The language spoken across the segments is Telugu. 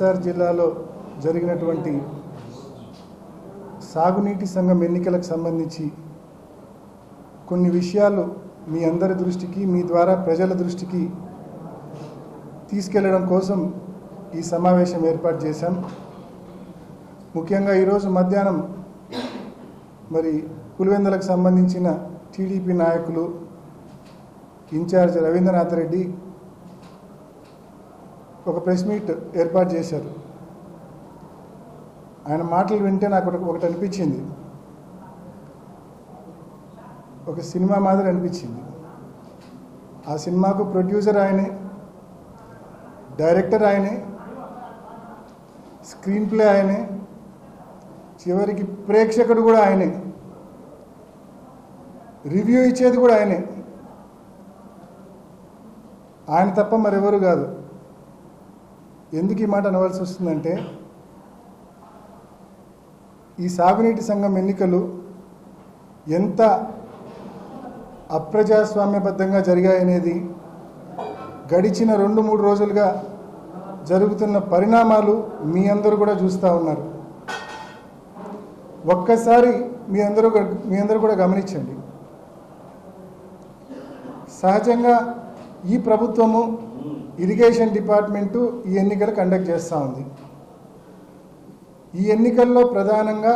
వైఎస్ఆర్ జిల్లాలో జరిగినటువంటి సాగునీటి సంఘం ఎన్నికలకు సంబంధించి కొన్ని విషయాలు మీ అందరి దృష్టికి మీ ద్వారా ప్రజల దృష్టికి తీసుకెళ్ళడం కోసం ఈ సమావేశం ఏర్పాటు చేశాం. ముఖ్యంగా ఈరోజు మధ్యాహ్నం మరి పులివెందులకు సంబంధించిన టీడీపీ నాయకులు ఇన్ఛార్జ్ రవీంద్రనాథ్ రెడ్డి ఒక ప్రెస్ మీట్ ఏర్పాటు చేశారు. ఆయన మాటలు వింటే నాకు ఒకటి- అనిపించింది. ఒక సినిమా మాదిరి అనిపించింది. ఆ సినిమాకు ప్రొడ్యూసర్ ఆయనే డైరెక్టర్ ఆయనే స్క్రీన్ ప్లే ఆయనే చివరికి ప్రేక్షకుడు కూడా ఆయనే రివ్యూ ఇచ్చేది కూడా ఆయనే. ఆయన తప్ప మరెవరు కాదు. ఎందుకు ఈ మాట అనవలసి వస్తుందంటే ఈ సాగునీటి సంఘం ఎన్నికలు ఎంత అప్రజాస్వామ్యబద్ధంగా జరిగాయనేది గడిచిన రెండు మూడు రోజులుగా జరుగుతున్న పరిణామాలు మీ అందరూ కూడా చూస్తూ ఉన్నారు. ఒక్కసారి మీ అందరూ కూడా- మీ అందరూ కూడా గమనించండి. సహజంగా ఈ ప్రభుత్వము ఇరిగేషన్ డిపార్ట్మెంటు ఈ ఎన్నికలు కండక్ట్ చేస్తూ ఉంది. ఈ ఎన్నికల్లో ప్రధానంగా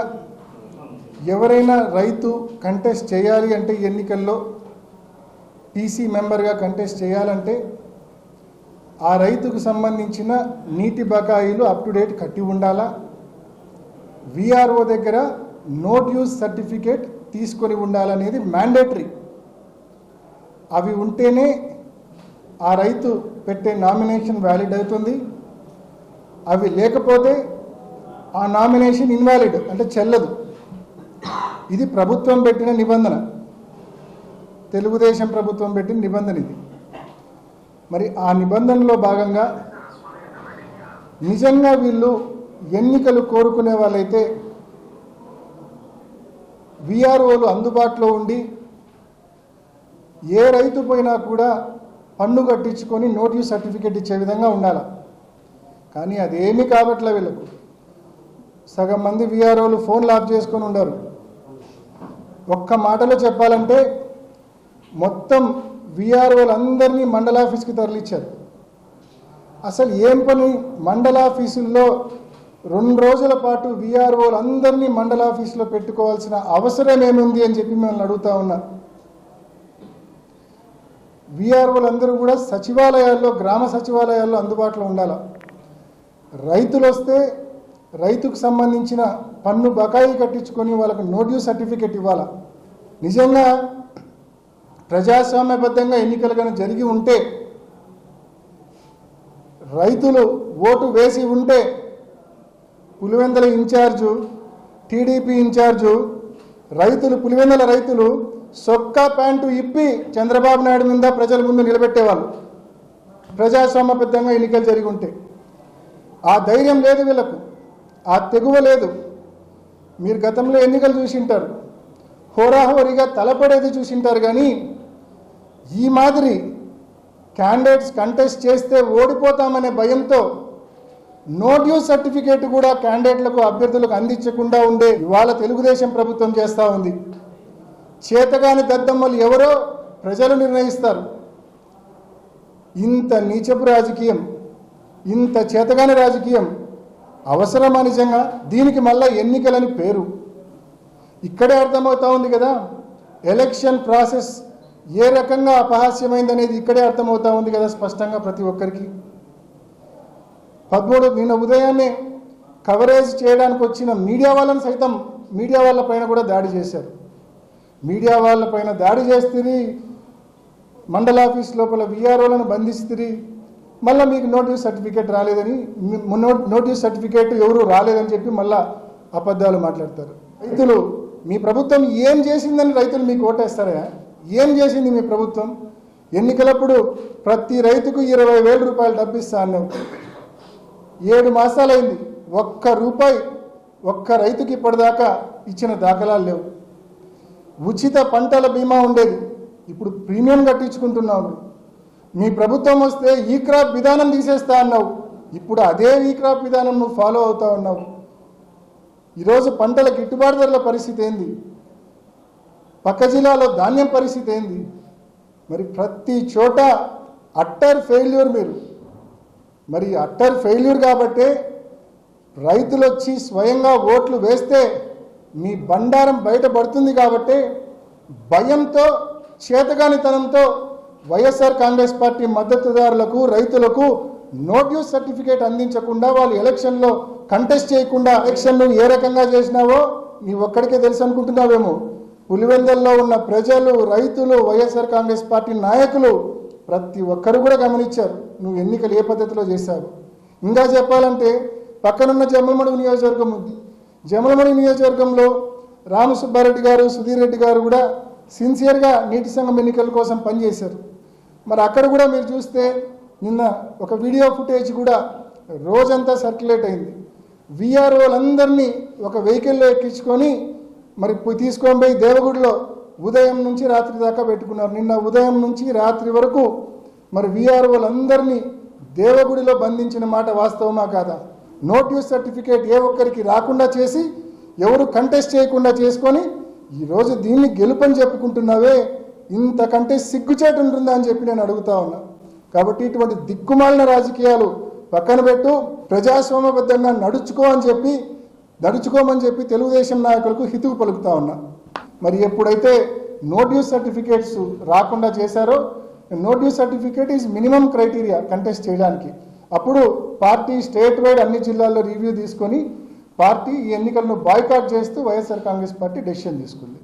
ఎవరైనా రైతు కంటెస్ట్ చేయాలి అంటే ఈ ఎన్నికల్లో పీసీ మెంబర్గా కంటెస్ట్ చేయాలంటే ఆ రైతుకు సంబంధించిన నీటి బకాయిలు అప్ టు డేట్ కట్టి ఉండాలా? విఆర్ఓ దగ్గర నోట్ యూజ్ సర్టిఫికేట్ తీసుకొని ఉండాలనేది మ్యాండేటరీ అవి ఉంటేనే ఆ రైతు పెట్టే నామినేషన్ వ్యాలిడ్ అవుతుంది. అవి లేకపోతే ఆ నామినేషన్ ఇన్వాలిడ్ అంటే చెల్లదు. ఇది ప్రభుత్వం పెట్టిన నిబంధన. తెలుగుదేశం ప్రభుత్వం పెట్టిన నిబంధన ఇది. మరి ఆ నిబంధనలో భాగంగా నిజంగా వీళ్ళు ఎన్నికలు కోరుకునే వాళ్ళైతే విఆర్ఓలు అందుబాటులో ఉండి ఏ రైతు పోయినా కూడా పన్ను కట్టించుకొని నోటీస్ సర్టిఫికేట్ ఇచ్చే విధంగా ఉండాలి. కానీ అదేమీ కాబట్లే వీళ్ళకు. సగం మంది విఆర్ఓలు ఫోన్లు ఆఫ్ చేసుకొని ఉండరు. ఒక్క మాటలో చెప్పాలంటే మొత్తం విఆర్ఓలు అందరినీ మండల ఆఫీస్కి తరలిచ్చారు. అసలు ఏం పని? మండల ఆఫీసుల్లో రెండు రోజుల పాటు విఆర్ఓలు అందరినీ మండల ఆఫీసులో పెట్టుకోవాల్సిన అవసరం ఏముంది అని చెప్పి మిమ్మల్ని అడుగుతా ఉన్నా. విఆర్ఓలు అందరూ కూడా సచివాలయాల్లో గ్రామ సచివాలయాల్లో అందుబాటులో ఉండాలి? రైతులు వస్తే రైతుకు సంబంధించిన పన్ను బకాయి కట్టించుకొని వాళ్ళకు నోటీస్ సర్టిఫికెట్ ఇవ్వాలా? నిజంగా ప్రజాస్వామ్యబద్ధంగా ఎన్నికలు కానీ జరిగి ఉంటే రైతులు ఓటు వేసి ఉంటే పులివెందల ఇన్ఛార్జు టీడీపీ ఇన్ఛార్జు రైతులు పులివెందల రైతులు సొక్కా ప్యాంటు ఇప్పి చంద్రబాబు నాయుడు మీద ప్రజల ముందు నిలబెట్టేవాళ్ళు. ప్రజాస్వామ్యబద్ధంగా ఎన్నికలు జరిగి ఉంటే. ఆ ధైర్యం లేదు వీళ్ళకు. ఆ తెగువ లేదు. మీరు గతంలో ఎన్నికలు చూసింటారు. హోరాహోరీగా తలపడేది చూసింటారు కానీ ఈ మాదిరి క్యాండిడేట్స్ కంటెస్ట్ చేస్తే ఓడిపోతామనే భయంతో నో డ్యూస్ సర్టిఫికేట్ కూడా క్యాండిడేట్లకు అభ్యర్థులకు అందించకుండా ఉండే ఇవాళ తెలుగుదేశం ప్రభుత్వం చేస్తూ ఉంది. చేతగాని దద్దమ్మలు ఎవరో ప్రజలు నిర్ణయిస్తారు. ఇంత నీచపు రాజకీయం ఇంత చేతగాని రాజకీయం అవసరమా నిజంగా? దీనికి మళ్ళా ఎన్నికలని పేరు. ఇక్కడే అర్థమవుతా ఉంది కదా? ఎలక్షన్ ప్రాసెస్ ఏ రకంగా అపహాస్యమైందనేది ఇక్కడే అర్థమవుతా ఉంది కదా స్పష్టంగా ప్రతి ఒక్కరికి. పదమూడు నిన్న ఉదయాన్నే కవరేజ్ చేయడానికి వచ్చిన మీడియా వాళ్ళని సైతం మీడియా వాళ్ళ పైన కూడా దాడి చేశారు. మీడియా వాళ్ళ పైన దాడి చేస్తుంది మండల ఆఫీస్ లోపల విఆర్ఓలను బంధిస్తుంది మళ్ళీ మీకు నోటీస్ సర్టిఫికేట్ రాలేదని నోటీస్ సర్టిఫికేట్ ఎవరు రాలేదని చెప్పి మళ్ళీ అబద్ధాలు మాట్లాడతారు. రైతులు మీ ప్రభుత్వం ఏం చేసిందని రైతులు మీకు ఓటేస్తారా? ఏం చేసింది మీ ప్రభుత్వం? ఎన్నికలప్పుడు ప్రతి రైతుకు ఇరవై వేల రూపాయలు డబ్బు ఇస్తా ఏడు మాసాలైంది. ఒక్క రూపాయి ఒక్క రైతుకి ఇప్పటిదాకా ఇచ్చిన దాఖలాలు లేవు. ఉచిత పంటల బీమా ఉండేది. ఇప్పుడు ప్రీమియం కట్టించుకుంటున్నావు. మీ ప్రభుత్వం వస్తే ఈ క్రాప్ విధానం తీసేస్తా అన్నావు. ఇప్పుడు అదే ఈ క్రాప్ విధానం నువ్వు ఫాలో అవుతా ఉన్నావు ఈరోజు పంటల గిట్టుబాటు ధరల పరిస్థితి ఏంది? పక్క జిల్లాలో ధాన్యం పరిస్థితి ఏంది? మరి ప్రతి చోట అట్టర్ ఫెయిల్యూర్ మీరు. మరి అట్టర్ ఫెయిల్యూర్ కాబట్టే రైతులు వచ్చి స్వయంగా ఓట్లు వేస్తే మీ బండారం బయటపడుతుంది కాబట్టి భయంతో చేతగానితనంతో Y S R Congress party మద్దతుదారులకు రైతులకు నోట్యూస్ సర్టిఫికేట్ అందించకుండా వాళ్ళు ఎలక్షన్లో కంటెస్ట్ చేయకుండా ఎలక్షన్లు ఏ రకంగా చేసినావో నీ ఒక్కడికే తెలుసు అనుకుంటున్నావేమో. పులివెందల్లో ఉన్న ప్రజలు రైతులు వైఎస్ఆర్ కాంగ్రెస్ పార్టీ నాయకులు ప్రతి ఒక్కరు కూడా గమనించారు. నువ్వు ఎన్నికలు ఏ పద్ధతిలో చేశావు? ఇంకా చెప్పాలంటే పక్కనున్న జమ్మలమడుగు నియోజకవర్గం ఉంది. జమలమణి నియోజకవర్గంలో రామసుబ్బారెడ్డి గారు సుధీర్ రెడ్డి గారు కూడా సిన్సియర్గా నీటి సంఘం ఎన్నికల కోసం పనిచేశారు. మరి అక్కడ కూడా మీరు చూస్తే నిన్న ఒక వీడియో ఫుటేజ్ కూడా రోజంతా సర్క్యులేట్ అయింది. విఆర్ఓలందరినీ ఒక వెహికల్లో ఎక్కించుకొని మరి పోయి తీసుకొని పోయి దేవగుడిలో ఉదయం నుంచి రాత్రి దాకా పెట్టుకున్నారు. నిన్న ఉదయం నుంచి రాత్రి వరకు మరి విఆర్ఓలందరినీ దేవగుడిలో బంధించిన మాట వాస్తవమా కాదా? నోటీస్ సర్టిఫికేట్ ఏ ఒక్కరికి రాకుండా చేసి ఎవరు కంటెస్ట్ చేయకుండా చేసుకొని ఈరోజు దీన్ని గెలుపని చెప్పుకుంటున్నావే ఇంతకంటే సిగ్గుచేటు ఉంటుందా అని చెప్పి నేను అడుగుతా ఉన్నా. కాబట్టి ఇటువంటి దిక్కుమాలిన రాజకీయాలు పక్కన పెట్టు ప్రజాస్వామ్యబద్ధంగా నడుచుకో అని చెప్పి నడుచుకోమని చెప్పి తెలుగుదేశం నాయకులకు హితువు పలుకుతా ఉన్నా. మరి ఎప్పుడైతే నోట్యూస్ సర్టిఫికేట్స్ రాకుండా చేశారో notice certificate is minimum criteria contest చేయడానికి. అప్పుడు పార్టీ స్టేట్ వైడ్ అన్ని జిల్లాల్లో రివ్యూ తీసుకొని పార్టీ ఈ ఎన్నికలను బాయ్కాట్ చేస్తూ వైఎస్ఆర్ కాంగ్రెస్ పార్టీ డెసిషన్ తీసుకుంది.